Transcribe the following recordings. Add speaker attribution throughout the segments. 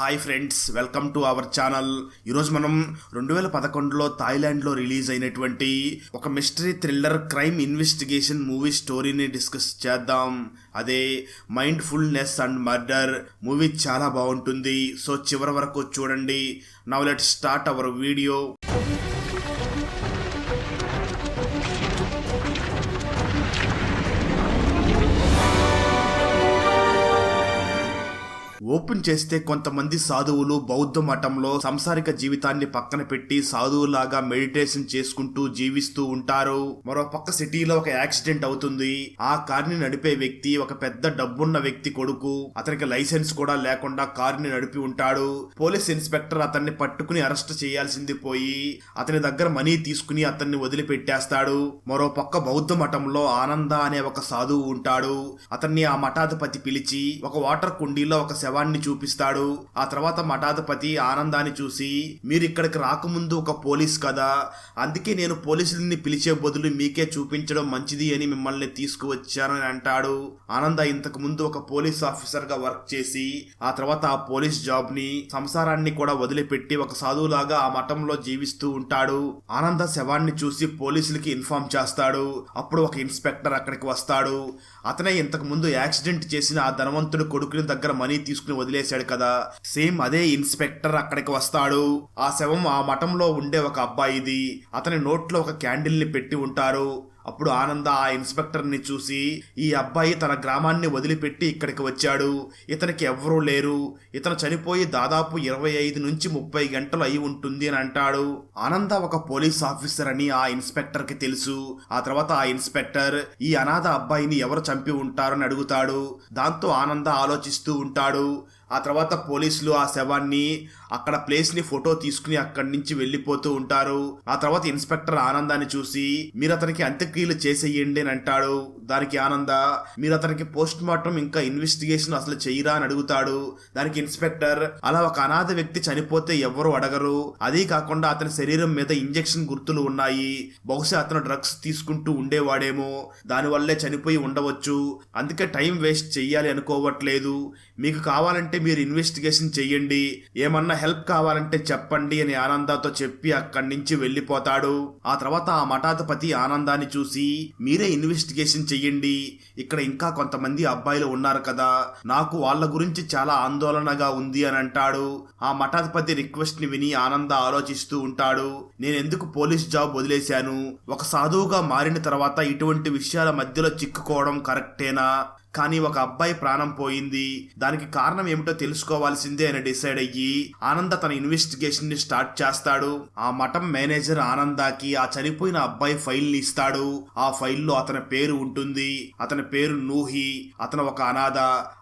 Speaker 1: Hi friends welcome to our channel. ఈరోజు మనం రెండు వేల పదకొండులో థాయిలాండ్లో రిలీజ్ అయినటువంటి ఒక mystery thriller crime investigation movie స్టోరీని డిస్కస్ చేద్దాం. అదే mindfulness and murder movie చాలా బాగుంటుంది. సో చివరి వరకు చూడండి. Now let start our video open చేస్తే కొంతమంది సాధువులు బౌద్ధ మఠంలో సంసారిక జీవితాన్ని పక్కన పెట్టి సాధువులాగా మెడిటేషన్ చేసుకుంటూ జీవిస్తూ ఉంటారు. మరో పక్క సిటీలో ఒక యాక్సిడెంట్ అవుతుంది. ఆ కార్ని నడిపే వ్యక్తి ఒక పెద్ద డబ్బున్న వ్యక్తి కొడుకు. అతనికి లైసెన్స్ కూడా లేకుండా కార్ని నడిపి ఉంటాడు. పోలీస్ ఇన్స్పెక్టర్ అతన్ని పట్టుకుని అరెస్ట్ చేయాల్సింది పోయి అతని దగ్గర మనీ తీసుకుని అతన్ని వదిలిపెట్టేస్తాడు. మరో పక్క బౌద్ధ మఠంలో ఆనంద అనే ఒక సాధువు ఉంటాడు. అతన్ని ఆ మఠాధిపతి పిలిచి ఒక వాటర్ కుండీలో ఒక శవాన్ని చూపిస్తాడు. ఆ తర్వాత మఠాధిపతి ఆనందాన్ని చూసి మీరు ఇక్కడికి రాకముందు ఒక పోలీస్ కదా. అందుకే నేను పోలీసుల్ని పిలిచే బదులు మీకే చూపించడం మంచిది అని మిమ్మల్ని తీసుకువచ్చానని అంటాడు. ఆనంద ఇంతకు ముందు ఒక పోలీస్ ఆఫీసర్గా వర్క్ చేసి ఆ తర్వాత ఆ పోలీస్ జాబ్ని సంసారాన్ని కూడా వదిలిపెట్టి ఒక సాధువులాగా ఆ మఠంలో జీవిస్తూ ఉంటాడు. ఆనంద శవాన్ని చూసి పోలీసులకి ఇన్ఫార్మ్ చేస్తాడు. అప్పుడు ఒక ఇన్స్పెక్టర్ అక్కడికి వస్తాడు. అతనే ఇంతకు ముందు యాక్సిడెంట్ చేసిన ఆ ధనవంతుడు కొడుకుని దగ్గర మనీ తీసుకుని వదిలేశాడు కదా. సేమ్ అదే ఇన్స్పెక్టర్ అక్కడికి వస్తాడు. ఆ శవం ఆ మఠంలో ఉండే ఒక అబ్బాయిది. అతని నోట్లో ఒక క్యాండిల్ని పెట్టి ఉంటారు. అప్పుడు ఆనంద ఆ ఇన్స్పెక్టర్ని చూసి ఈ అబ్బాయి తన గ్రామాన్ని వదిలిపెట్టి ఇక్కడికి వచ్చాడు. ఇతనికి ఎవరూ లేరు. ఇతను చనిపోయి దాదాపు ఇరవై ఐదు నుంచి ముప్పై గంటలు అయి ఉంటుంది అని అంటాడు. ఆనంద ఒక పోలీస్ ఆఫీసర్ అని ఆ ఇన్స్పెక్టర్కి తెలుసు. ఆ తర్వాత ఆ ఇన్స్పెక్టర్ ఈ అనాథ అబ్బాయిని ఎవరు చంపి ఉంటారని అడుగుతాడు. దాంతో ఆనంద ఆలోచిస్తూ ఉంటాడు. ఆ తర్వాత పోలీసులు ఆ శవాన్ని అక్కడ ప్లేస్ని ఫోటో తీసుకుని అక్కడి నుంచి వెళ్ళిపోతూ ఉంటారు. ఆ తర్వాత ఇన్స్పెక్టర్ ఆనందాన్ని చూసి మీరు అతనికి అంత్యక్రియలు చేసేయండి అని అంటాడు. దానికి ఆనంద మీరు అతనికి పోస్ట్ మార్టం ఇంకా ఇన్వెస్టిగేషన్ అసలు చెయ్యరా అని అడుగుతాడు. దానికి ఇన్స్పెక్టర్ అలా ఒక అనాథ వ్యక్తి చనిపోతే ఎవరు అడగరు. అదీ కాకుండా అతని శరీరం మీద ఇంజెక్షన్ గుర్తులు ఉన్నాయి. బహుశా అతను డ్రగ్స్ తీసుకుంటూ ఉండేవాడేమో. దానివల్లే చనిపోయి ఉండవచ్చు. అందుకే టైం వేస్ట్ చెయ్యాలి అనుకోవట్లేదు. మీకు కావాలంటే మీరు ఇన్వెస్టిగేషన్ చెయ్యండి ఏమన్నా హెల్ప్ కావాలంటే చెప్పండి అని ఆనందాతో చెప్పి అక్కడి నుంచి వెళ్ళిపోతాడు. ఆ తర్వాత ఆ మఠాధిపతి ఆనందాన్ని చూసి మీరే ఇన్వెస్టిగేషన్ చెయ్యండి. ఇక్కడ ఇంకా కొంతమంది అబ్బాయిలు ఉన్నారు కదా. నాకు వాళ్ళ గురించి చాలా ఆందోళనగా ఉంది అని అంటాడు. ఆ మఠాధిపతి రిక్వెస్ట్ని విని ఆనంద ఆలోచిస్తూ ఉంటాడు. నేను ఎందుకు పోలీస్ జాబ్ వదిలేశాను? ఒక సాధువుగా మారిన తర్వాత ఇటువంటి విషయాల మధ్యలో చిక్కుకోవడం కరెక్టేనా? కానీ ఒక అబ్బాయి ప్రాణం పోయింది. దానికి కారణం ఏమిటో తెలుసుకోవాల్సిందే అని డిసైడ్ అయ్యి ఆనంద తన ఇన్వెస్టిగేషన్ని స్టార్ట్ చేస్తాడు. ఆ మఠం మేనేజర్ ఆనందాకి ఆ చనిపోయిన అబ్బాయి ఫైల్ని ఇస్తాడు. ఆ ఫైల్లో అతని పేరు ఉంటుంది. అతని పేరు నూహి. అతను ఒక అనాథ.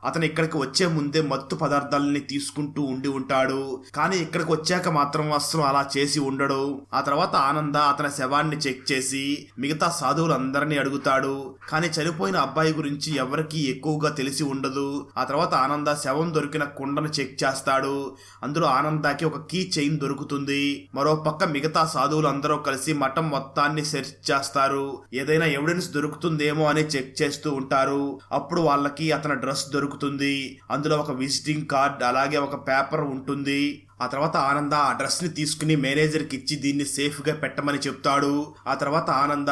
Speaker 1: అతను ఇక్కడికి వచ్చే ముందే మత్తు పదార్థాలని తీసుకుంటూ ఉండి ఉంటాడు. కానీ ఇక్కడికి వచ్చాక మాత్రం అస్సలు అలా చేసి ఉండడు. ఆ తర్వాత ఆనంద అతని శవాన్ని చెక్ చేసి మిగతా సాధువులందరినీ అడుగుతాడు. కానీ చనిపోయిన అబ్బాయి గురించి ఎవరికి ఎక్కువగా తెలిసి ఉండదు. ఆ తర్వాత ఆనంద శవం దొరికిన కుండను చెక్ చేస్తాడు. అందులో ఆనందాకి ఒక కీ చైన్ దొరుకుతుంది. మరో పక్క మిగతా సాధువులు అందరూ కలిసి మఠం మొత్తాన్ని సెర్చ్ చేస్తారు. ఏదైనా ఎవిడెన్స్ దొరుకుతుందేమో అని చెక్ చేస్తూ ఉంటారు. అప్పుడు వాళ్ళకి అతని డ్రెస్ దొరుకుతుంది. అందులో ఒక విజిటింగ్ కార్డ్ అలాగే ఒక పేపర్ ఉంటుంది. ఆ తర్వాత ఆనంద ఆ డ్రెస్ని తీసుకుని మేనేజర్కి ఇచ్చి దీన్ని సేఫ్గా పెట్టమని చెప్తాడు. ఆ తర్వాత ఆనంద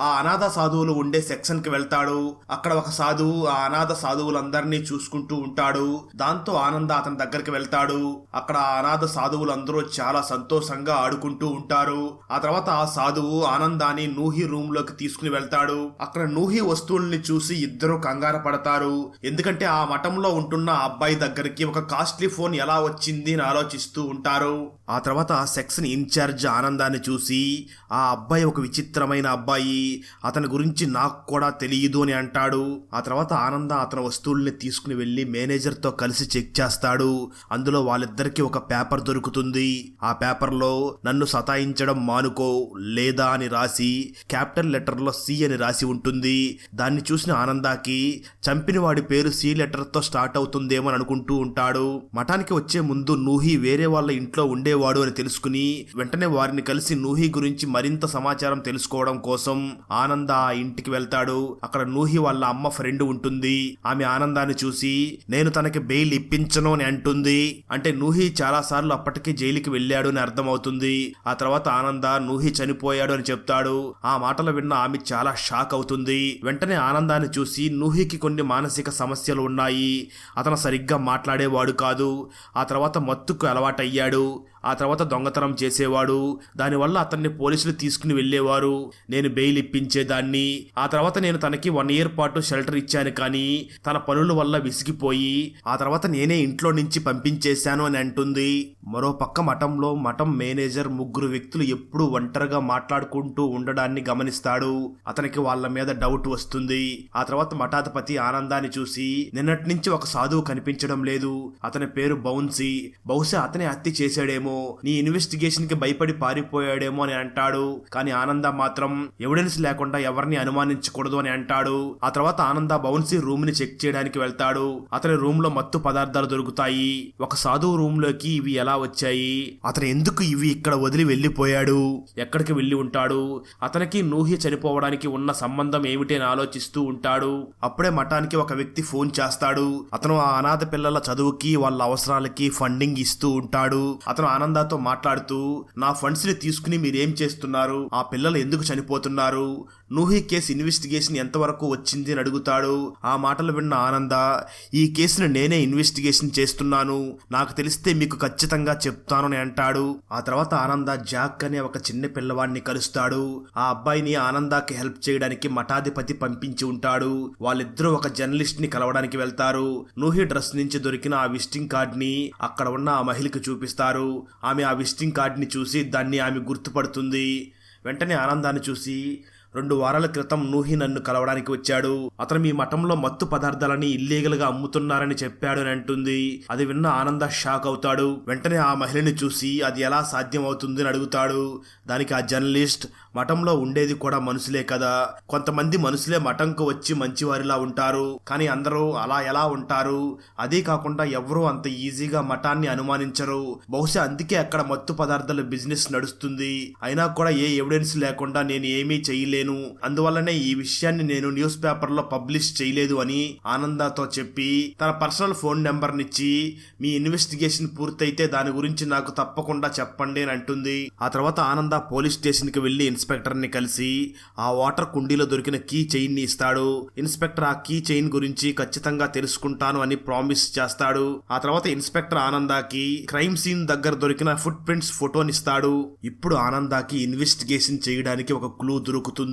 Speaker 1: ఆ అనాథ సాధువులు ఉండే సెక్షన్కి వెళ్తాడు. అక్కడ ఒక సాధువు ఆ అనాథ సాధువులందరినీ చూసుకుంటూ ఉంటాడు. దాంతో ఆనంద అతని దగ్గరికి వెళ్తాడు. అక్కడ ఆ అనాథ సాధువులందరూ చాలా సంతోషంగా ఆడుకుంటూ ఉంటారు. ఆ తర్వాత ఆ సాధువు ఆనందాన్ని నూహి రూమ్లోకి తీసుకుని వెళ్తాడు. అక్కడ నూహి వస్తువుల్ని చూసి ఇద్దరు కంగారు పడతారు. ఎందుకంటే ఆ మఠంలో ఉంటున్న ఆ అబ్బాయి దగ్గరికి ఒక కాస్ట్లీ ఫోన్ ఎలా వచ్చింది అని ఇస్తూ ఉంటారు. ఆ తర్వాత సెక్షన్ ఇన్ఛార్జ్ ఆనందాన్ని చూసి ఆ అబ్బాయి ఒక విచిత్రమైన అబ్బాయి అతని గురించి నాకు కూడా తెలియదు అని అంటాడు. ఆ తర్వాత ఆనంద అతని వస్తువుల్ని తీసుకుని వెళ్ళి మేనేజర్తో కలిసి చెక్ చేస్తాడు. అందులో వాళ్ళిద్దరికి ఒక పేపర్ దొరుకుతుంది. ఆ పేపర్లో నన్ను సతాయించడం మానుకో లేదా అని రాసి క్యాపిటల్ లెటర్లో సి అని రాసి ఉంటుంది. దాన్ని చూసిన ఆనందాకి చంపిన వాడి పేరు సి లెటర్తో స్టార్ట్ అవుతుందేమో అని అనుకుంటూ ఉంటాడు. మఠానికి వచ్చే ముందు నూహి వేరే వేరే వాళ్ళ ఇంట్లో ఉండేవాడు అని తెలుసుకుని వెంటనే వారిని కలిసి నూహి గురించి మరింత సమాచారం తెలుసుకోవడం కోసం ఆనంద ఆ ఇంటికి వెళ్తాడు. అక్కడ నూహి వాళ్ళ అమ్మ ఫ్రెండ్ ఉంటుంది. ఆమె ఆనందాన్ని చూసి నేను తనకి బెయిల్ ఇప్పించను అని అంటుంది. అంటే నూహి చాలా సార్లు అప్పటికే జైలుకి వెళ్ళాడు అని అర్థమవుతుంది. ఆ తర్వాత ఆనంద నూహి చనిపోయాడు అని చెప్తాడు. ఆ మాటలు విన్న ఆమె చాలా షాక్ అవుతుంది. వెంటనే ఆనందాన్ని చూసి నూహికి కొన్ని మానసిక సమస్యలు ఉన్నాయి. అతను సరిగ్గా మాట్లాడేవాడు కాదు. ఆ తర్వాత మత్తుకు అలవాటు అలవాటయ్యాడు. ఆ తర్వాత దొంగతనం చేసేవాడు. దానివల్ల అతన్ని పోలీసులు తీసుకుని వెళ్ళేవారు. నేను బెయిల్ ఇప్పించేదాన్ని. ఆ తర్వాత నేను తనకి వన్ ఇయర్ పాటు షెల్టర్ ఇచ్చాను కానీ తన పనుల వల్ల విసిగిపోయి ఆ తర్వాత నేనే ఇంట్లో నుంచి పంపించేశాను అని అంటుంది. మరో పక్క మఠంలో మఠం మేనేజర్ ముగ్గురు వ్యక్తులు ఎప్పుడూ ఒంటరిగా మాట్లాడుకుంటూ ఉండడాన్ని గమనిస్తాడు. అతనికి వాళ్ళ మీద డౌట్ వస్తుంది. ఆ తర్వాత మఠాధిపతి ఆనందాన్ని చూసి నిన్నటి నుంచి ఒక సాధువు కనిపించడం లేదు. అతని పేరు బౌన్సీ. బహుశా అతనే హత్య చేశాడేమో నీ ఇన్వెస్టిగేషన్కి భయపడి పారిపోయాడేమో అని అంటాడు. కానీ ఆనంద మాత్రం ఎవిడెన్స్ లేకుండా ఎవరిని అనుమానించకూడదు అని అంటాడు. ఆ తర్వాత ఆనంద బౌన్సీ రూమ్ని చెక్ చేయడానికి వెళ్తాడు. అతని రూమ్లో మత్తు పదార్థాలు దొరుకుతాయి. ఒక సాధువు రూమ్లోకి ఇవి ఎలా వచ్చాయి? అతను ఎందుకు ఇవి ఇక్కడ వదిలి వెళ్ళిపోయాడు? ఎక్కడికి వెళ్ళి ఉంటాడు? అతనికి నూహి చనిపోవడానికి ఉన్న సంబంధం ఏమిటి అని ఆలోచిస్తూ ఉంటాడు. అప్పుడే మఠానికి ఒక వ్యక్తి ఫోన్ చేస్తాడు. అతను ఆ అనాథ పిల్లల చదువుకి వాళ్ళ అవసరాలకి ఫండింగ్ ఇస్తూ ఉంటాడు. అతను ఆనందాతో మాట్లాడుతూ నా ఫండ్స్ని తీసుకుని మీరేం చేస్తున్నారు? ఆ పిల్లలు ఎందుకు చనిపోతున్నారు? నూహి కేసు ఇన్వెస్టిగేషన్ ఎంతవరకు వచ్చింది అని అడుగుతాడు. ఆ మాటలు విన్న ఆనంద ఈ కేసును నేనే ఇన్వెస్టిగేషన్ చేస్తున్నాను. నాకు తెలిస్తే మీకు ఖచ్చితంగా చెప్తాను అని అంటాడు. ఆ తర్వాత ఆనంద జాక్ అనే ఒక చిన్న పిల్లవాడిని కలుస్తాడు. ఆ అబ్బాయిని ఆనందాకి హెల్ప్ చేయడానికి మఠాధిపతి పంపించి ఉంటాడు. వాళ్ళిద్దరూ ఒక జర్నలిస్ట్ని కలవడానికి వెళ్తారు. నూహి డ్రెస్ నుంచి దొరికిన ఆ విజిటింగ్ కార్డ్ని అక్కడ ఉన్న ఆ మహిళకి చూపిస్తారు. ఆమె ఆ విజిటింగ్ కార్డ్ని చూసి దాన్ని ఆమె గుర్తుపడుతుంది. వెంటనే ఆనందాన్ని చూసి రెండు వారాల క్రితం నూహి నన్ను కలవడానికి వచ్చాడు. అతను మీ మఠంలో మత్తు పదార్థాలని ఇల్లీగల్గా అమ్ముతున్నారని చెప్పాడు అని అంటుంది. అది విన్న ఆనంద షాక్ అవుతాడు. వెంటనే ఆ మహిళని చూసి అది ఎలా సాధ్యం అవుతుంది అని అడుగుతాడు. దానికి ఆ జర్నలిస్ట్ మఠంలో ఉండేది కూడా మనుషులే కదా. కొంతమంది మనుషులే మఠంకు వచ్చి మంచివారిలా ఉంటారు. కానీ అందరూ అలా ఎలా ఉంటారు? అదే కాకుండా ఎవరూ అంత ఈజీగా మఠాన్ని అనుమానించరు. బహుశా అందుకే అక్కడ మత్తు పదార్థాల బిజినెస్ నడుస్తుంది. అయినా కూడా ఏ ఎవిడెన్స్ లేకుండా నేను ఏమీ చేయలేదు. చేయలేను అందువల్లనే ఈ విషయాన్ని నేను న్యూస్ పేపర్లో పబ్లిష్ చేయలేదు అని ఆనందతో చెప్పి తన పర్సనల్ ఫోన్ నెంబర్ నిచ్చి మీ ఇన్వెస్టిగేషన్ పూర్తయితే దాని గురించి నాకు తప్పకుండా చెప్పండి అని అంటుంది. ఆ తర్వాత ఆనంద పోలీస్ స్టేషన్కి వెళ్ళి ఇన్స్పెక్టర్ని కలిసి ఆ వాటర్ కుండీలో దొరికిన కీ చైన్ని ఇస్తాడు. ఇన్స్పెక్టర్ ఆ కీ చైన్ గురించి ఖచ్చితంగా తెలుసుకుంటాను అని ప్రామిస్ చేస్తాడు. ఆ తర్వాత ఇన్స్పెక్టర్ ఆనందాకి క్రైమ్ సీన్ దగ్గర దొరికిన ఫుట్ ప్రింట్స్ ఫోటోనిస్తాడు. ఇప్పుడు ఆనందాకి ఇన్వెస్టిగేషన్ చేయడానికి ఒక క్లూ దొరుకుతుంది.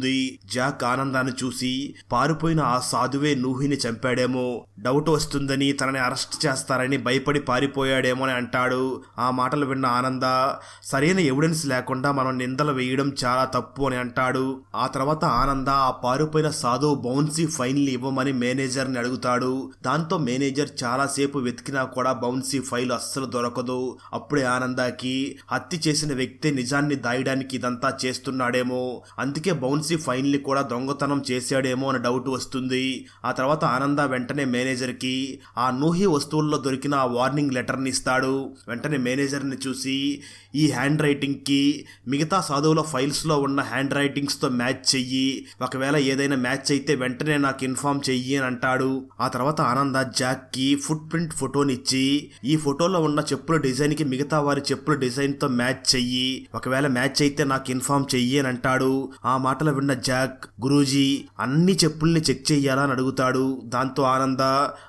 Speaker 1: జాక్ ఆనందాన్ని చూసి పారిపోయిన ఆ సాధువే నూహిని చంపాడేమో. డౌట్ వస్తుందని తనని అరెస్ట్ చేస్తారని భయపడి పారిపోయాడేమో అని అంటాడు. ఆ మాటలు విన్న ఆనంద సరైన ఎవిడెన్స్ లేకుండా మనం నిందలు వేయడం చాలా తప్పు అని అంటాడు. ఆ తర్వాత ఆనంద ఆ పారిపోయిన సాధువు బౌన్సీ ఫైల్ ఇవ్వమని మేనేజర్ని అడుగుతాడు. దాంతో మేనేజర్ చాలాసేపు వెతికినా కూడా బౌన్సీ ఫైల్ అస్సలు దొరకదు. అప్పుడే ఆనందకి హత్య చేసిన వ్యక్తి నిజాన్ని దాయడానికి ఇదంతా చేస్తున్నాడేమో. అందుకే బౌన్సీ ఫైల్ని కూడా దొంగతనం చేశాడేమో అని డౌట్ వస్తుంది. ఆ తర్వాత ఆనంద వెంటనే మేనేజర్కి ఆ నూహి వస్తువుల్లో దొరికిన ఆ వార్నింగ్ లెటర్ని ఇస్తాడు. వెంటనే మేనేజర్ని చూసి ఈ హ్యాండ్ రైటింగ్కి మిగతా సాధువుల ఫైల్స్లో ఉన్న హ్యాండ్ రైటింగ్స్తో మ్యాచ్ చెయ్యి. ఒకవేళ ఏదైనా మ్యాచ్ అయితే వెంటనే నాకు ఇన్ఫార్మ్ చెయ్యి అని అంటాడు. ఆ తర్వాత ఆనంద జాక్కి ఫుట్ ప్రింట్ ఫోటోనిచ్చి ఈ ఫోటోలో ఉన్న చెప్పుల డిజైన్కి మిగతా వారి చెప్పుల డిజైన్తో మ్యాచ్ చెయ్యి. ఒకవేళ మ్యాచ్ అయితే నాకు ఇన్ఫార్మ్ చెయ్యి అని అంటాడు. ఆ మాటలు విన్న జాక్ గురూజీ అన్ని చెప్పుల్ని చెక్ చెయ్యాలని అడుగుతాడు. దాంతో ఆనంద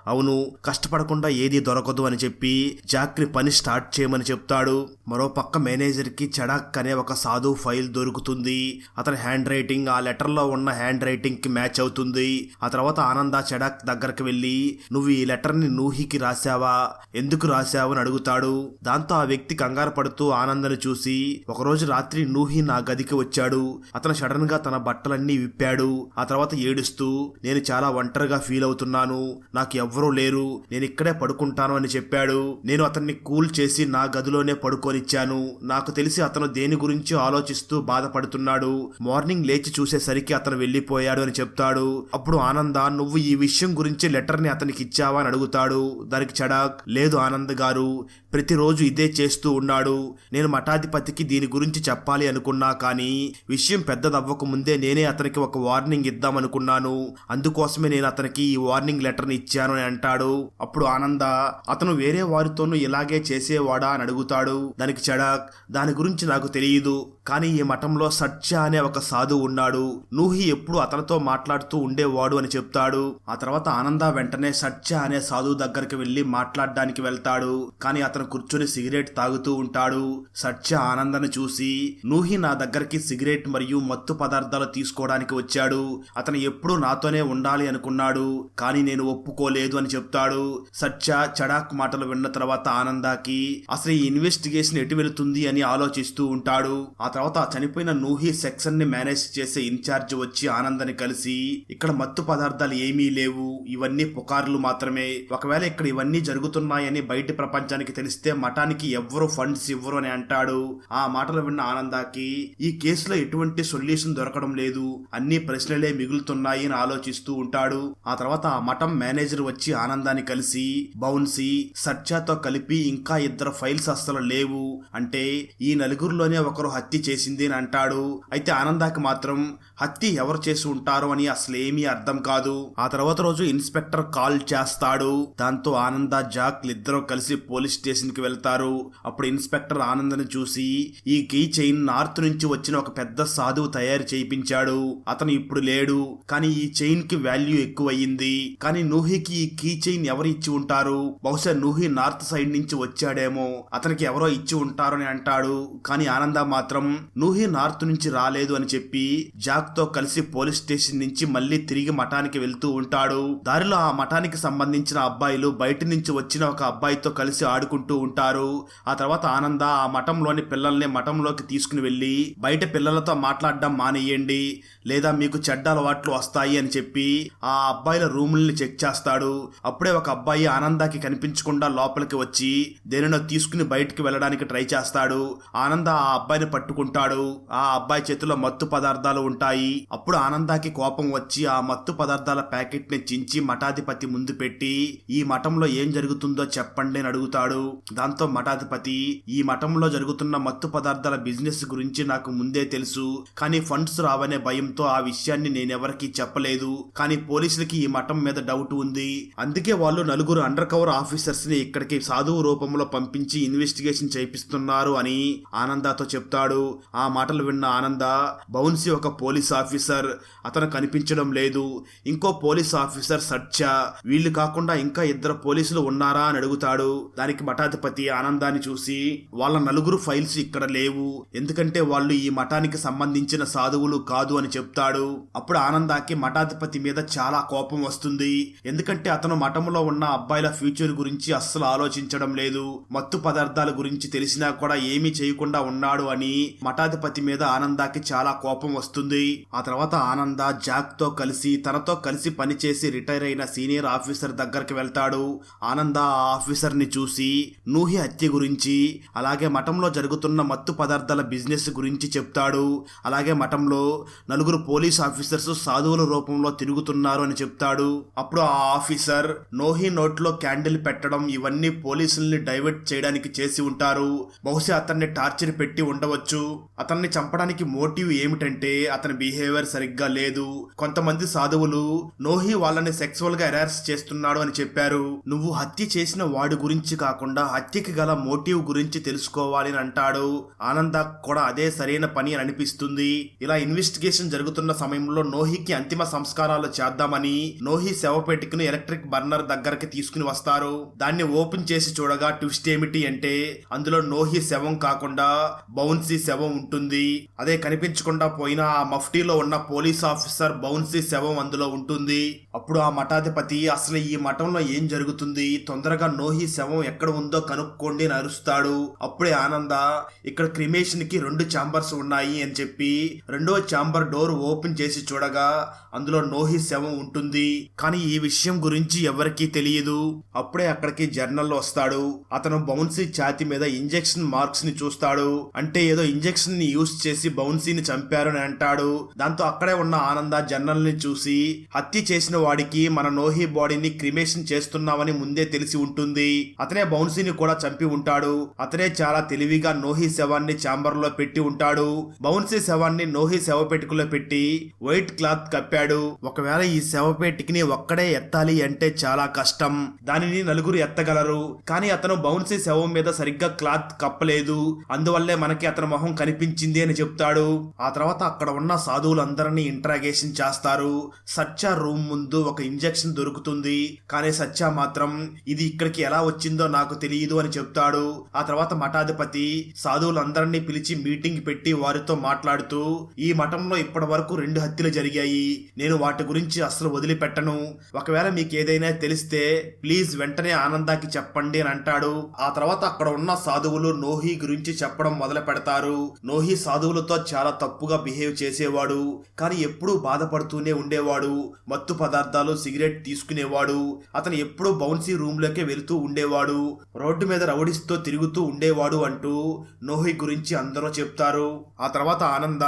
Speaker 1: అవును కష్టపడకుండా ఏది దొరకదు అని చెప్పి జాక్ని పని స్టార్ట్ చేయమని చెప్తాడు. మరో పక్క మేనేజర్కి చడాక్ అనే ఒక సాధు ఫైల్ దొరుకుతుంది. అతని హ్యాండ్ రైటింగ్ ఆ లెటర్లో ఉన్న హ్యాండ్ రైటింగ్కి మ్యాచ్ అవుతుంది. ఆ తర్వాత ఆనంద చడాక్ దగ్గరకు వెళ్ళి నువ్వు ఈ లెటర్ని నూహికి రాశావా? ఎందుకు రాశావు? అని అడుగుతాడు. దాంతో ఆ వ్యక్తి కంగారు పడుతూ ఆనందను చూసి ఒకరోజు రాత్రి నూహి నా గదికి వచ్చాడు. అతను సడన్గా తన బట్టలన్నీ విప్పాడు. ఆ తర్వాత ఏడుస్తూ నేను చాలా ఒంటరిగా ఫీల్ అవుతున్నాను. నాకు ఎవ్వరూ లేరు. నేను ఇక్కడే పడుకుంటాను అని చెప్పాడు. నేను అతన్ని కూల్ చేసి నా గదిలోనే పడుకోనిచ్చాను. నాకు తెలిసి అతను దేని గురించి ఆలోచిస్తూ బాధపడుతున్నాడు. మార్నింగ్ లేచి చూసేసరికి అతను వెళ్ళిపోయాడు అని చెప్తాడు. అప్పుడు ఆనంద నువ్వు ఈ విషయం గురించి లెటర్ని అతనికి ఇచ్చావా? అని అడుగుతాడు. దానికి చడాక్ లేదు ఆనంద్ గారు. ప్రతిరోజు ఇదే చేస్తూ ఉన్నాడు. నేను మఠాధిపతికి దీని గురించి చెప్పాలి అనుకున్నా కానీ విషయం పెద్దదవ్వక ముందే నేనే అతనికి ఒక వార్నింగ్ ఇద్దామనుకున్నాను. అందుకోసమే నేను అతనికి ఈ వార్నింగ్ లెటర్ని ఇచ్చాను అని అంటాడు. అప్పుడు ఆనంద అతను వేరే వారితోనూ ఇలాగే చేసేవాడా అని అడుగుతాడు. దానికి చడాక్ దాని గురించి నాకు తెలియదు. కానీ ఈ మఠంలో సత్య అనే ఒక సాధువు ఉన్నాడు. నూహి ఎప్పుడు అతనితో మాట్లాడుతూ ఉండేవాడు అని చెప్తాడు. ఆ తర్వాత ఆనంద వెంటనే సత్య అనే సాధువు దగ్గరికి వెళ్ళి మాట్లాడడానికి వెళ్తాడు. కానీ అతను కూర్చొని సిగరెట్ తాగుతూ ఉంటాడు. సత్య ఆనందని చూసి నూహి నా దగ్గరికి సిగరెట్ మరియు మత్తు పదార్థాలు తీసుకోవడానికి వచ్చాడు. అతను ఎప్పుడూ నాతోనే ఉండాలి అనుకున్నాడు. కానీ నేను ఒప్పుకోలేదు అని చెప్తాడు. సత్య చడాక్ మాటలు విన్న తర్వాత ఆనందాకి అసలు ఈ ఇన్వెస్టిగేషన్ ఎటు వెళుతుంది అని ఆలోచిస్తూ ఉంటాడు. ఆ తర్వాత చనిపోయిన నూహి సెక్షన్ని మేనేజ్ చేసే ఇన్ఛార్జ్ వచ్చి ఆనందని కలిసి ఇక్కడ మత్తు పదార్థాలు ఏమీ లేవు ఇవన్నీ పుకార్లు మాత్రమే. ఒకవేళ ఇక్కడ ఇవన్నీ జరుగుతున్నాయని బయటి ప్రపంచానికి తెలిస్తే మఠానికి ఎవ్వరు ఫండ్స్ ఇవ్వరు అని అంటాడు. ఆ మాటలు విన్న ఆనందాకి ఈ కేసులో ఎటువంటి సొల్యూషన్ దొరకడం లేదు అన్ని ప్రశ్నలే మిగులుతున్నాయి అని ఆలోచిస్తూ ఉంటాడు. ఆ తర్వాత ఆ మఠం మేనేజర్ వచ్చి ఆనందాన్ని కలిసి బౌన్సీ సత్యాతో కలిపి ఇంకా ఇద్దరు ఫైల్స్ అస్సలు లేవు. అంటే ఈ నలుగురిలోనే ఒకరు హత్య హత్య చేసింది అని అంటాడు. అయితే ఆనందాకి మాత్రం హత్య ఎవరు చేసి ఉంటారో అని అసలేమీ అర్థం కాదు. ఆ తర్వాత రోజు ఇన్స్పెక్టర్ కాల్ చేస్తాడు. దాంతో ఆనంద జాక్ ఇద్దరు కలిసి పోలీస్ స్టేషన్కి వెళ్తారు. అప్పుడు ఇన్స్పెక్టర్ ఆనందని చూసి ఈ కీ చైన్ నార్త్ నుంచి వచ్చిన ఒక పెద్ద సాధువు తయారు చేయించాడు. అతను ఇప్పుడు లేడు. కానీ ఈ చైన్కి వాల్యూ ఎక్కువయ్యింది. కానీ నూహికి ఈ కీ చైన్ ఎవరు ఇచ్చి ఉంటారు? బహుశా నూహి నార్త్ సైడ్ నుంచి వచ్చాడేమో. అతనికి ఎవరో ఇచ్చి ఉంటారని అని అంటాడు. కానీ ఆనంద మాత్రం నూహి నార్త్ నుంచి రాలేదు అని చెప్పి జాక్తో కలిసి పోలీస్ స్టేషన్ నుంచి మళ్ళీ తిరిగి మఠానికి వెళ్తూ ఉంటాడు. దారిలో ఆ మఠానికి సంబంధించిన అబ్బాయిలు బయట నుంచి వచ్చిన ఒక అబ్బాయితో కలిసి ఆడుకుంటూ ఉంటారు. ఆ తర్వాత ఆనంద ఆ మఠంలోని పిల్లల్ని మఠంలోకి తీసుకుని వెళ్ళి బయట పిల్లలతో మాట్లాడడం మానేయండి. లేదా మీకు చెడ్డ అలవాట్లు వస్తాయి అని చెప్పి ఆ అబ్బాయిల రూముల్ని చెక్ చేస్తాడు. అప్పుడే ఒక అబ్బాయి ఆనందాకి కనిపించకుండా లోపలికి వచ్చి దేనినో తీసుకుని బయటికి వెళ్ళడానికి ట్రై చేస్తాడు. ఆనంద ఆ అబ్బాయిని అనుకుంటాడు. ఆ అబ్బాయి చేతిలో మత్తు పదార్థాలు ఉంటాయి. అప్పుడు ఆనందాకి కోపం వచ్చి ఆ మత్తు పదార్థాల ప్యాకెట్ని చించి మఠాధిపతి ముందు పెట్టి ఈ మఠంలో ఏం జరుగుతుందో చెప్పండి అని అడుగుతాడు. దాంతో మఠాధిపతి ఈ మఠంలో జరుగుతున్న మత్తు పదార్థాల బిజినెస్ గురించి నాకు ముందే తెలుసు. కానీ ఫండ్స్ రావనే భయంతో ఆ విషయాన్ని నేనెవరికి చెప్పలేదు. కానీ పోలీసులకి ఈ మఠం మీద డౌట్ ఉంది. అందుకే వాళ్ళు నలుగురు అండర్ కవర్ ఆఫీసర్స్ని ఇక్కడికి సాధువు రూపంలో పంపించి ఇన్వెస్టిగేషన్ చేపిస్తున్నారు అని ఆనందాతో చెప్తాడు. ఆ మాటలు విన్న ఆనంద బౌన్సీ ఒక పోలీస్ ఆఫీసర్ అతను కనిపించడం లేదు. ఇంకో పోలీస్ ఆఫీసర్ సర్చ వీళ్ళు కాకుండా ఇంకా ఇద్దరు పోలీసులు ఉన్నారా? అని అడుగుతాడు. దానికి మఠాధిపతి ఆనందాన్ని చూసి వాళ్ళ నలుగురు ఫైల్స్ ఇక్కడ లేవు. ఎందుకంటే వాళ్ళు ఈ మఠానికి సంబంధించిన సాధువులు కాదు అని చెప్తాడు. అప్పుడు ఆనందాకి మఠాధిపతి మీద చాలా కోపం వస్తుంది. ఎందుకంటే అతను మఠంలో ఉన్న అబ్బాయిల ఫ్యూచర్ గురించి అస్సలు ఆలోచించడం లేదు. మత్తు పదార్థాల గురించి తెలిసినా కూడా ఏమీ చేయకుండా ఉన్నాడు అని మఠాధిపతి మీద ఆనందాకి చాలా కోపం వస్తుంది. ఆ తర్వాత ఆనంద జాక్తో కలిసి తనతో కలిసి పనిచేసి రిటైర్ అయిన సీనియర్ ఆఫీసర్ దగ్గరికి వెళ్తాడు. ఆనంద ఆ ఆఫీసర్ని చూసి నూహి హత్య గురించి అలాగే మఠంలో జరుగుతున్న మత్తు పదార్థాల బిజినెస్ గురించి చెప్తాడు. అలాగే మఠంలో నలుగురు పోలీస్ ఆఫీసర్స్ సాధువుల రూపంలో తిరుగుతున్నారు అని చెప్తాడు. అప్పుడు ఆ ఆఫీసర్ నోహి నోట్లో క్యాండిల్ పెట్టడం ఇవన్నీ పోలీసుల్ని డైవర్ట్ చేయడానికి చేసి ఉంటారు. బహుశా అతన్ని టార్చర్ పెట్టి ఉండవచ్చు. అతన్ని చంపడానికి మోటివ్ ఏమిటంటే అతని బిహేవియర్ సరిగ్గా లేదు. కొంతమంది సాధువులు నోహి వాళ్ళని సెక్సువల్గా అరాస్ చేస్తున్నాడు అని చెప్పారు. నువ్వు హత్య చేసిన వాడి గురించి కాకుండా హత్యకి గల మోటివ్ గురించి తెలుసుకోవాలి అని అంటాడు. ఆనంద కూడా అదే సరైన పని అని అనిపిస్తుంది. ఇలా ఇన్వెస్టిగేషన్ జరుగుతున్న సమయంలో నోహికి అంతిమ సంస్కారాలు చేద్దామని నోహి శవపేటికను ఎలక్ట్రిక్ బర్నర్ దగ్గరకి తీసుకుని వస్తారు. దాన్ని ఓపెన్ చేసి చూడగా ట్విస్ట్ ఏమిటి అంటే అందులో నోహి శవం కాకుండా బౌన్సీ శవం ఉంటుంది. అదే కనిపించకుండా పోయిన ఆ మఫ్టీలో ఉన్న పోలీస్ ఆఫీసర్ బౌన్సీ శవం అందులో ఉంటుంది. అప్పుడు ఆ మఠాధిపతి అసలు ఈ మఠంలో ఏం జరుగుతుంది? తొందరగా నోహి శవం ఎక్కడ ఉందో కనుక్కోండి అని అరుస్తాడు. అప్పుడే ఆనంద ఇక్కడ క్రిమేషన్కి రెండు ఛాంబర్స్ ఉన్నాయి అని చెప్పి రెండో ఛాంబర్ డోర్ ఓపెన్ చేసి చూడగా అందులో నోహి శవం ఉంటుంది. కానీ ఈ విషయం గురించి ఎవరికీ తెలియదు. అప్పుడే అక్కడికి జర్నల్ వస్తాడు. అతను బౌన్సీ ఛాతి మీద ఇంజెక్షన్ మార్క్స్ని చూస్తాడు. అంటే ఏదో ఇంజెక్షన్ ని యూస్ చేసి బౌన్సీని చంపారు అని అంటాడు. దాంతో అక్కడే ఉన్న ఆనంద జనరల్ని చూసి హత్య చేసిన వాడికి మన నోహి బాడీని క్రిమేషన్ చేస్తున్నామని ముందే తెలిసి ఉంటుంది. అతనే బౌన్సీని కూడా చంపి ఉంటాడు. అతనే చాలా తెలివిగా నోహి శవాన్ని చాంబర్లో పెట్టి ఉంటాడు. బౌన్సీ శవాన్ని నోహి శవ పెట్టుకులో పెట్టి వైట్ క్లాత్ కప్పాడు. ఒకవేళ ఈ శవపేటికిని ఒక్కడే ఎత్తాలి అంటే చాలా కష్టం. దానిని నలుగురు ఎత్తగలరు. కానీ అతను బౌన్సీ శవం మీద సరిగ్గా క్లాత్ కప్పలేదు. అందువల్లే మనకి అతని మొహం కనిపించింది అని చెప్తాడు. ఆ తర్వాత అక్కడ ఉన్న సాధువులందరినీ ఇంట్రాగేషన్ చేస్తారు. సచ్చా రూమ్ ముందు ఒక ఇంజెక్షన్ దొరుకుతుంది. కానీ సచ్చా మాత్రం ఇది ఇక్కడికి ఎలా వచ్చిందో నాకు తెలియదు అని చెప్తాడు. ఆ తర్వాత మఠాధిపతి సాధువులందరినీ పిలిచి మీటింగ్ పెట్టి వారితో మాట్లాడుతూ ఈ మఠంలో ఇప్పటి వరకు రెండు హత్యలు జరిగాయి. నేను వాటి గురించి అసలు వదిలిపెట్టను. ఒకవేళ మీకు ఏదైనా తెలిస్తే ప్లీజ్ వెంటనే ఆనందాకి చెప్పండి అని అంటాడు. ఆ తర్వాత అక్కడ ఉన్న సాధువులు నోహి గురించి చెప్పడం మొదలు పెడతారు నోహి సాధువులతో చాలా తప్పుగా బిహేవ్ చేసేవాడు. కానీ ఎప్పుడూ బాధపడుతూనే ఉండేవాడు. మత్తు పదార్థాలు సిగరెట్ తీసుకునేవాడు. అతను ఎప్పుడూ బౌన్సీ రూమ్లోకే వెళుతూ ఉండేవాడు. రోడ్డు మీద రౌడీస్తో తిరుగుతూ ఉండేవాడు అంటూ నోహి గురించి అందరూ చెప్తారు. ఆ తర్వాత ఆనంద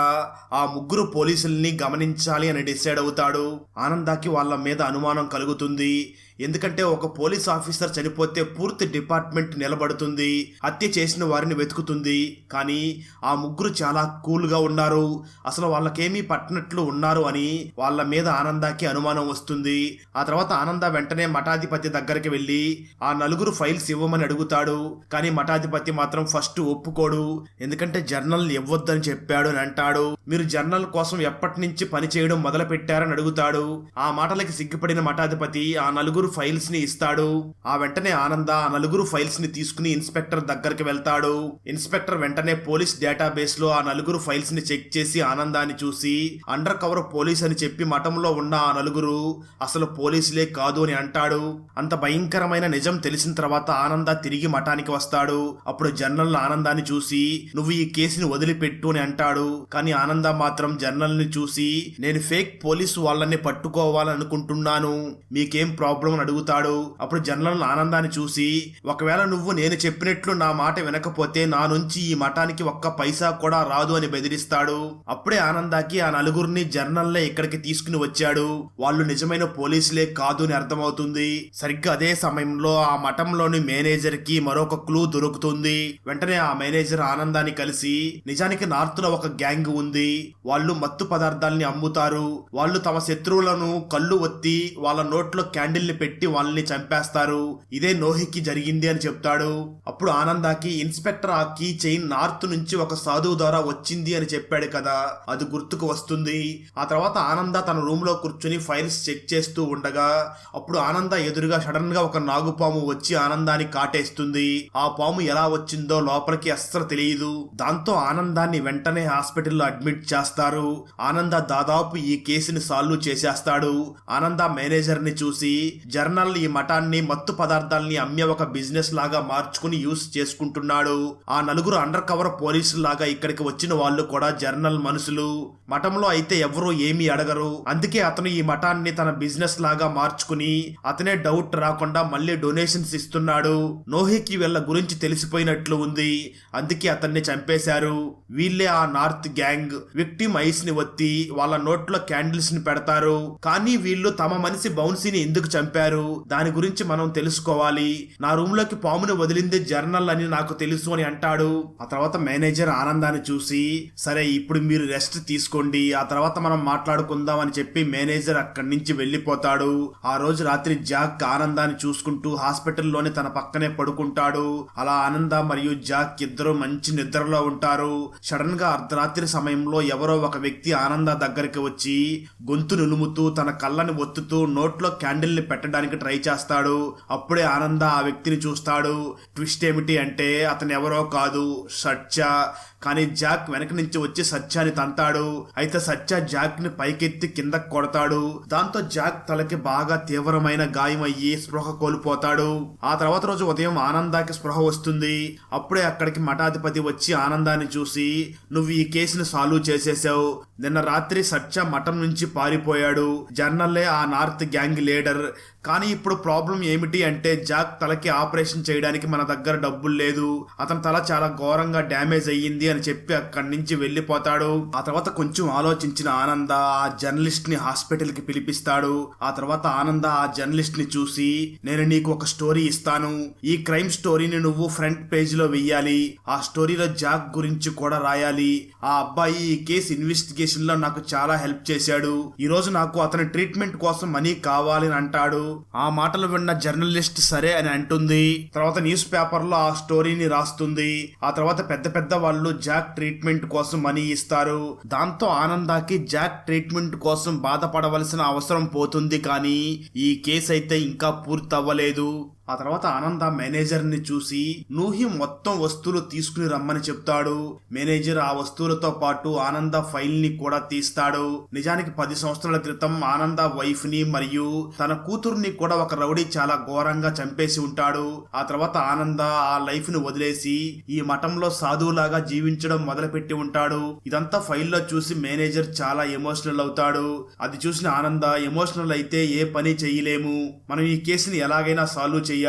Speaker 1: ఆ ముగ్గురు పోలీసుల్ని గమనించాలి అని డిసైడ్ అవుతాడు. ఆనందాకి వాళ్ళ మీద అనుమానం కలుగుతుంది. ఎందుకంటే ఒక పోలీస్ ఆఫీసర్ చనిపోతే పూర్తి డిపార్ట్మెంట్ నిలబడుతుంది హత్య చేసిన వారిని వెతుకుతుంది. కానీ ఆ ముగ్గురు చాలా కూల్గా ఉన్నారు. అసలు వాళ్ళకేమీ పట్టినట్లు ఉన్నారు అని వాళ్ళ మీద ఆనందాకి అనుమానం వస్తుంది. ఆ తర్వాత ఆనంద వెంటనే మఠాధిపతి దగ్గరికి వెళ్ళి ఆ నలుగురు ఫైల్స్ ఇవ్వమని అడుగుతాడు కానీ మఠాధిపతి మాత్రం ఫస్ట్ ఒప్పుకోడు. ఎందుకంటే జర్నల్ ఇవ్వొద్దని చెప్పాడు అని అంటాడు. మీరు జర్నల్ కోసం ఎప్పటి నుంచి పని చేయడం మొదలు పెట్టారని అడుగుతాడు. ఆ మాటలకి సిగ్గుపడిన మఠాధిపతి ఆ నలుగురు ఫైల్స్ని ఇస్తాడు. ఆ వెంటనే ఆనంద ఆ నలుగురు ఫైల్స్ని తీసుకుని ఇన్స్పెక్టర్ దగ్గరికి వెళ్తాడు. ఇన్స్పెక్టర్ వెంటనే పోలీస్ డేటాబేస్లో ఆ నలుగురు ఫైల్స్ని చెక్ చేసి ఆనందాన్ని చూసి అండర్ కవర్ పోలీస్ అని చెప్పి మఠంలో ఉన్న ఆ నలుగురు అసలు పోలీసులే కాదు అని అంటాడు. అంత భయంకరమైన నిజం తెలిసిన తర్వాత ఆనంద తిరిగి మఠానికి వస్తాడు. అప్పుడు జనరల్ ఆనందాన్ని చూసి నువ్వు ఈ కేసుని వదిలిపెట్టు అని అంటాడు. కానీ ఆనంద మాత్రం జనరల్ని చూసి నేను ఫేక్ పోలీసు వాళ్ళని పట్టుకోవాలనుకుంటున్నాను. మీకేం ప్రాబ్లం అని అడుగుతాడు. అప్పుడు జనరల్ ఆనందాన్ని చూసి ఒకవేళ నువ్వు నేను చెప్పినట్లు నా మాట వినకపోతే నా నుంచి ఈ మఠానికి ఒక్క పైసా కూడా రాదు అని బెదిరిస్తాడు. అప్పుడే ఆనందాకి ఆ నలుగురిని జర్నల్లే ఇక్కడికి తీసుకుని వచ్చాడు. వాళ్ళు నిజమైన పోలీసులే కాదు అని అర్థమవుతుంది. సరిగ్గా అదే సమయంలో ఆ మఠంలోని మేనేజర్కి మరొక క్లూ దొరుకుతుంది. వెంటనే ఆ మేనేజర్ ఆనందాన్ని కలిసి నిజానికి నార్త్లో ఒక గ్యాంగ్ ఉంది. వాళ్ళు మత్తు పదార్థాల్ని అమ్ముతారు. వాళ్ళు తమ శత్రువులను కళ్ళు ఒత్తి వాళ్ళ నోట్లో క్యాండిల్ని పెట్టి వాళ్ళని చంపేస్తారు. ఇదే నోహికి జరిగింది అని చెప్తాడు. అప్పుడు ఆనందాకి ఇన్స్పెక్టర్ ఆ కీ చైన్ నార్త్ నుంచి ఒక సాధువు ద్వారా వచ్చింది అని చెప్పాడు కదా. అది గుర్తుకు వస్తుంది. ఆ తర్వాత ఆనంద తన రూమ్లో కూర్చుని ఫైల్స్ చెక్ చేస్తూ ఉండగా అప్పుడు ఆనంద ఎదురుగా సడన్గా ఒక నాగుపాము వచ్చి ఆనందాన్ని కాటేస్తుంది. ఆ పాము ఎలా వచ్చిందో లోపలికి అస్సలు తెలియదు. దాంతో ఆనందాన్ని వెంటనే హాస్పిటల్లో అడ్మిట్ చేస్తారు. ఆనంద దాదాపు ఈ కేసుని సాల్వ్ చేసేస్తాడు. ఆనంద మేనేజర్ని చూసి జర్నల్ ఈ మఠాన్ని మత్తు పదార్థాల్ని అమ్మే ఒక బిజినెస్ లాగా మార్చుకుని యూస్ చేసుకుంటున్నాడు. ఆ నలుగురు అండర్ కవర్ పోలీసులు లాగా ఇక్కడికి వచ్చిన వాళ్ళు కూడా జర్నల్ మనుషులు. మఠంలో అయితే ఎవరూ ఏమీ అడగరు. అందుకే అతను ఈ మఠాన్ని తన బిజినెస్ లాగా మార్చుకుని అతనే డౌట్ రాకుండా మళ్ళీ డొనేషన్స్ ఇస్తున్నాడు. నోహికి వీళ్ళ గురించి తెలిసిపోయినట్లు ఉంది. అందుకే అతన్ని చంపేశారు. వీళ్ళే ఆ నార్త్ గ్యాంగ్. విక్టిమ్ ఐస్ని ఒత్తి వాళ్ళ నోట్లో క్యాండిల్స్ని పెడతారు. కానీ వీళ్ళు తమ మనిషి బౌన్సీని ఎందుకు చంపారు? దాని గురించి మనం తెలుసుకోవాలి. నా రూమ్లోకి పాముని వదిలింది జర్నల్ అని నాకు తెలుసు అని అంటాడు. ఆ తర్వాత మేనేజర్ ఆనందాన్ని చూసి సరే ఇప్పుడు మీరు రెస్ట్ తీసుకోండి. ఆ తర్వాత మనం మాట్లాడుకుందాం అని చెప్పి మేనేజర్ అక్కడి నుంచి వెళ్ళిపోతాడు. ఆ రోజు రాత్రి జాక్ ఆనందాన్ని చూసుకుంటూ హాస్పిటల్లోనే తన పక్కనే పడుకుంటాడు. అలా ఆనంద మరియు జాక్ ఇద్దరు మంచి నిద్రలో ఉంటారు. సడన్గా అర్ధరాత్రి సమయంలో ఎవరో ఒక వ్యక్తి ఆనంద దగ్గరికి వచ్చి గొంతు నులుముతూ తన కళ్ళని ఒత్తుతూ నోట్లో క్యాండిల్ని పెట్టడానికి ట్రై చేస్తాడు. అప్పుడే ఆనంద ఆ వ్యక్తిని చూస్తాడు. ట్విస్ట్ ఏమిటి అంటే అతను ఎవరో కాదు సత్య. కానీ జాక్ వెనక నుంచి వచ్చి సత్యాని తంతాడు. అయితే సత్య జాక్ని పైకెత్తి కింద కొడతాడు. దాంతో జాక్ తలకి బాగా తీవ్రమైన గాయం అయ్యి స్పృహ కోల్పోతాడు. ఆ తర్వాత రోజు ఉదయం ఆనందాకి స్పృహ వస్తుంది. అప్పుడే అక్కడికి మఠాధిపతి వచ్చి ఆనందాన్ని చూసి నువ్వు ఈ కేసుని సాల్వ్ చేసేసావు. నిన్న రాత్రి సత్య మఠం నుంచి పారిపోయాడు. జర్నల్లే ఆ నార్త్ గ్యాంగ్ లీడర్. కానీ ఇప్పుడు ప్రాబ్లం ఏమిటి అంటే జాక్ తలకి ఆపరేషన్ చేయడానికి మన దగ్గర డబ్బులు లేదు. అతని తల చాలా ఘోరంగా డ్యామేజ్ అయ్యింది అని చెప్పి అక్కడి నుంచి వెళ్ళిపోతాడు. ఆ తర్వాత కొంచెం ఆలోచించిన ఆనంద ఆ జర్నలిస్ట్ని హాస్పిటల్కి పిలిపిస్తాడు. ఆ తర్వాత ఆనంద ఆ జర్నలిస్ట్ని చూసి నేను నీకు ఒక స్టోరీ ఇస్తాను. ఈ క్రైమ్ స్టోరీని నువ్వు ఫ్రంట్ పేజ్లో వెయ్యాలి. ఆ స్టోరీలో జాక్ గురించి కూడా రాయాలి. ఆ అబ్బాయి ఈ కేసు ఇన్వెస్టిగేషన్లో నాకు చాలా హెల్ప్ చేశాడు. ఈ రోజు నాకు అతని ట్రీట్మెంట్ కోసం మనీ కావాలని అంటాడు. ఆ మాటలు విన్న జర్నలిస్ట్ సరే అని అంటుంది. తర్వాత న్యూస్ పేపర్లో ఆ స్టోరీని రాస్తుంది. ఆ తర్వాత పెద్ద పెద్ద వాళ్ళు జాక్ ట్రీట్మెంట్ కోసం మనీ ఇస్తారు. దాంతో ఆనందాకి జాక్ ట్రీట్మెంట్ కోసం బాధపడవలసిన అవసరం పోతుంది కానీ ఈ కేసు అయితే ఇంకా పూర్తి అవ్వలేదు ఆ తర్వాత ఆనంద మేనేజర్ని చూసి నూహి మొత్తం వస్తువులు తీసుకుని రమ్మని చెప్తాడు. మేనేజర్ ఆ వస్తువులతో పాటు ఆనంద ఫైల్ని కూడా తీస్తాడు. నిజానికి పది సంవత్సరాల క్రితం ఆనంద వైఫ్ని మరియు తన కూతుర్ని కూడా ఒక రౌడీ చాలా ఘోరంగా చంపేసి ఉంటాడు. ఆ తర్వాత ఆనంద ఆ లైఫ్ని వదిలేసి ఈ మఠంలో సాధువులాగా జీవించడం మొదలుపెట్టి ఉంటాడు. ఇదంతా ఫైల్లో చూసి మేనేజర్ చాలా ఎమోషనల్ అవుతాడు. అది చూసిన ఆనంద ఎమోషనల్ అయితే ఏ పని చేయలేము. మనం ఈ కేసుని ఎలాగైనా సాల్వ్ చేయాలి.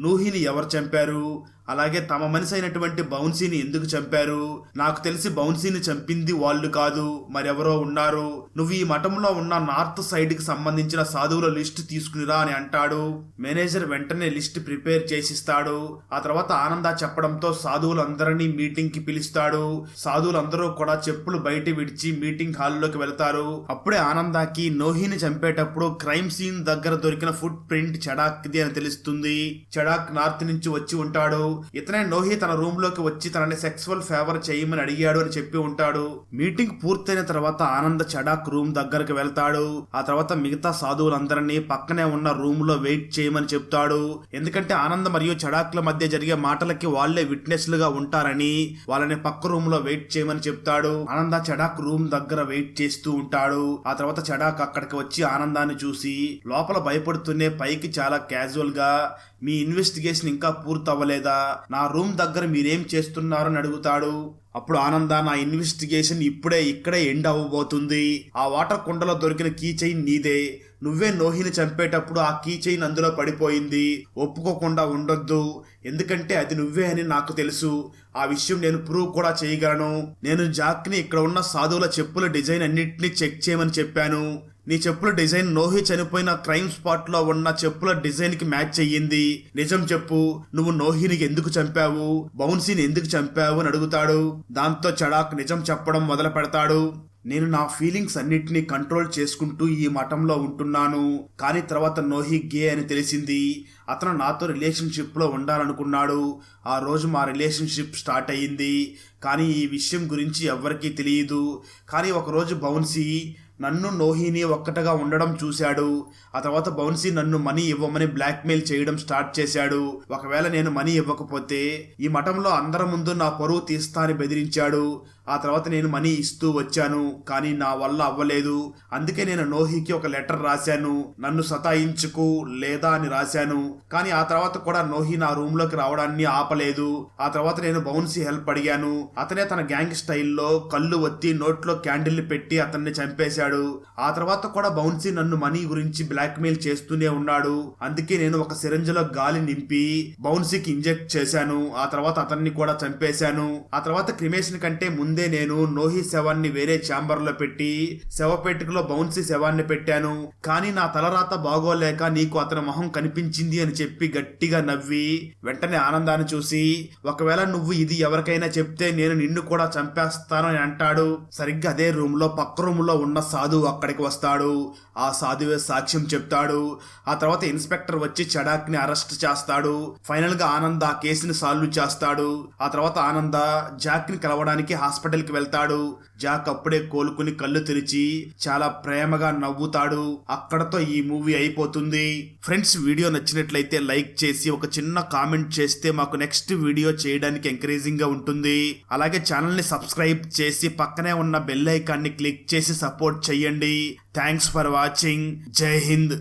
Speaker 1: నూహిని ఎవరు చంపారు? అలాగే తమ మనిషి అయినటువంటి బౌన్సీని ఎందుకు చంపారు? నాకు తెలిసి బౌన్సీని చంపింది వాళ్ళు కాదు. మరెవరో ఉన్నారు? నువ్వు ఈ మఠంలో ఉన్న నార్త్ సైడ్కి సంబంధించిన సాధువుల లిస్ట్ తీసుకునిరా అని అంటాడు. మేనేజర్ వెంటనే లిస్ట్ ప్రిపేర్ చేసిస్తాడు. ఆ తర్వాత ఆనంద చెప్పడంతో సాధువులందరినీ మీటింగ్కి పిలుస్తాడు. సాధువులందరూ కూడా చెప్పులు బయట విడిచి మీటింగ్ హాల్లోకి వెళ్తారు. అప్పుడే ఆనందాకి నోహిని చంపేటప్పుడు క్రైమ్ సీన్ దగ్గర దొరికిన ఫుట్ ప్రింట్ చడాక్ది అని తెలుస్తుంది. చడాక్ నార్త్ నుంచి వచ్చి ఉంటాడు. ఇతనే నోహి తన రూమ్లోకి వచ్చి తనని సెక్సువల్ ఫేవర్ చేయమని అడిగాడు అని చెప్పి ఉంటాడు. మీటింగ్ పూర్తయిన తర్వాత ఆనంద చడాక్ రూమ్ దగ్గరకు వెళ్తాడు. ఆ తర్వాత మిగతా సాధువులందరినీ పక్కనే ఉన్న రూమ్లో వెయిట్ చేయమని చెప్తాడు. ఎందుకంటే ఆనంద్ మరియు చడాక్ల మధ్య జరిగే మాటలకి వాళ్ళే విట్నెస్ లుగా ఉంటారని వాళ్ళని పక్క రూమ్లో వెయిట్ చేయమని చెప్తాడు. ఆనంద చడాక్ రూమ్ దగ్గర వెయిట్ చేస్తూ ఉంటాడు. ఆ తర్వాత చడాక్ అక్కడికి వచ్చి ఆనందాన్ని చూసి లోపల భయపడుతూనే పైకి చాలా క్యాజువల్గా మీ ఇన్వెస్టిగేషన్ ఇంకా పూర్తవ్వలేదా? నా రూమ్ దగ్గర మీరేం చేస్తున్నారని అడుగుతాడు. అప్పుడు ఆనంద నా ఇన్వెస్టిగేషన్ ఇప్పుడే ఇక్కడే ఎండ్ అవ్వబోతుంది. ఆ వాటర్ కుండలో దొరికిన కీ చైన్ నీదే. నువ్వే నోహిని చంపేటప్పుడు ఆ కీ చైన్ అందులో పడిపోయింది. ఒప్పుకోకుండా ఉండొద్దు. ఎందుకంటే అది నువ్వే అని నాకు తెలుసు. ఆ విషయం నేను ప్రూవ్ కూడా చేయగలను. నేను జాక్ని ఇక్కడ ఉన్న సాధువుల చెప్పుల డిజైన్ అన్నింటినీ చెక్ చేయమని చెప్పాను. నీ చెప్పుల డిజైన్ నోహి చనిపోయిన క్రైమ్ స్పాట్లో ఉన్న చెప్పుల డిజైన్కి మ్యాచ్ అయ్యింది. నిజం చెప్పు నువ్వు నోహిని ఎందుకు చంపావు? బౌన్సీని ఎందుకు చంపావు అని అడుగుతాడు. దాంతో చడాక్ నిజం చెప్పడం మొదలు పెడతాడు. నేను నా ఫీలింగ్స్ అన్నిటినీ కంట్రోల్ చేసుకుంటూ ఈ మఠంలో ఉంటున్నాను. కానీ తర్వాత నోహి గే అని తెలిసింది. అతను నాతో రిలేషన్షిప్లో ఉండాలనుకున్నాడు. ఆ రోజు మా రిలేషన్షిప్ స్టార్ట్ అయ్యింది. కానీ ఈ విషయం గురించి ఎవ్వరికీ తెలియదు. కానీ ఒకరోజు బౌన్సీ నన్ను నోహిని ఒక్కటగా ఉండడం చూశాడు. ఆ తర్వాత బౌన్సీ నన్ను మనీ ఇవ్వమని బ్లాక్మెయిల్ చేయడం స్టార్ట్ చేశాడు. ఒకవేళ నేను మనీ ఇవ్వకపోతే ఈ మఠంలో అందరి ముందు నా పరువు తీస్తా అని బెదిరించాడు. ఆ తర్వాత నేను మనీ ఇస్తూ వచ్చాను కానీ నా వల్ల అవ్వలేదు. అందుకే నేను నోహికి ఒక లెటర్ రాశాను. నన్ను సతాయించుకు లేదా అని రాశాను. కానీ ఆ తర్వాత కూడా నోహి నా రూమ్లోకి రావడాన్ని ఆపలేదు. ఆ తర్వాత నేను బౌన్సీ హెల్ప్ అడిగాను. అతనే తన గ్యాంగ్ స్టైల్లో కళ్ళు వత్తి నోట్లో క్యాండిల్ పెట్టి అతన్ని చంపేశాడు. ఆ తర్వాత కూడా బౌన్సీ నన్ను మనీ గురించి బ్లాక్మెయిల్ చేస్తూనే ఉన్నాడు. అందుకే నేను ఒక సిరంజలో గాలి నింపి బౌన్సీకి ఇంజెక్ట్ చేశాను. ఆ తర్వాత అతన్ని కూడా చంపేశాను. ఆ తర్వాత క్రిమేషన్ కంటే ముందు నేను నోహి శవాన్ని వేరే ఛాంబర్లో పెట్టి శవపేటికలో బౌన్సీ శవాన్ని పెట్టాను. కానీ నా తలరాత బాగోలేక నీకు అతని మొహం కనిపించింది అని చెప్పి గట్టిగా నవ్వి వెంటనే ఆనందాన్ని చూసి ఒకవేళ నువ్వు ఇది ఎవరికైనా చెప్తే నేను నిన్ను కూడా చంపేస్తాను అని అంటాడు. సరిగ్గా అదే రూమ్లో పక్క రూమ్లో ఉన్న సాధువు అక్కడికి వస్తాడు. ఆ సాధువే సాక్ష్యం చెప్తాడు. ఆ తర్వాత ఇన్స్పెక్టర్ వచ్చి చడాక్ని అరెస్ట్ చేస్తాడు. ఫైనల్గా ఆనంద్ ఆ కేసుని సాల్వ్ చేస్తాడు. ఆ తర్వాత ఆనంద జాక్ని కలవడానికి హాస్పిటల్ కి వెళ్తాడు. జాక్ అప్పుడే కోలుకుని కళ్ళు తెరిచి చాలా ప్రేమగా నవ్వుతాడు. అక్కడతో ఈ మూవీ అయిపోతుంది. ఫ్రెండ్స్ వీడియో నచ్చినట్లయితే లైక్ చేసి ఒక చిన్న కామెంట్ చేస్తే మాకు నెక్స్ట్ వీడియో చేయడానికి ఎంకరేజింగ్గా ఉంటుంది. అలాగే ఛానల్ని సబ్స్క్రైబ్ చేసి పక్కనే ఉన్న బెల్ ఐకాన్ని క్లిక్ చేసి సపోర్ట్ చేయండి. Thanks for watching. Jai Hind.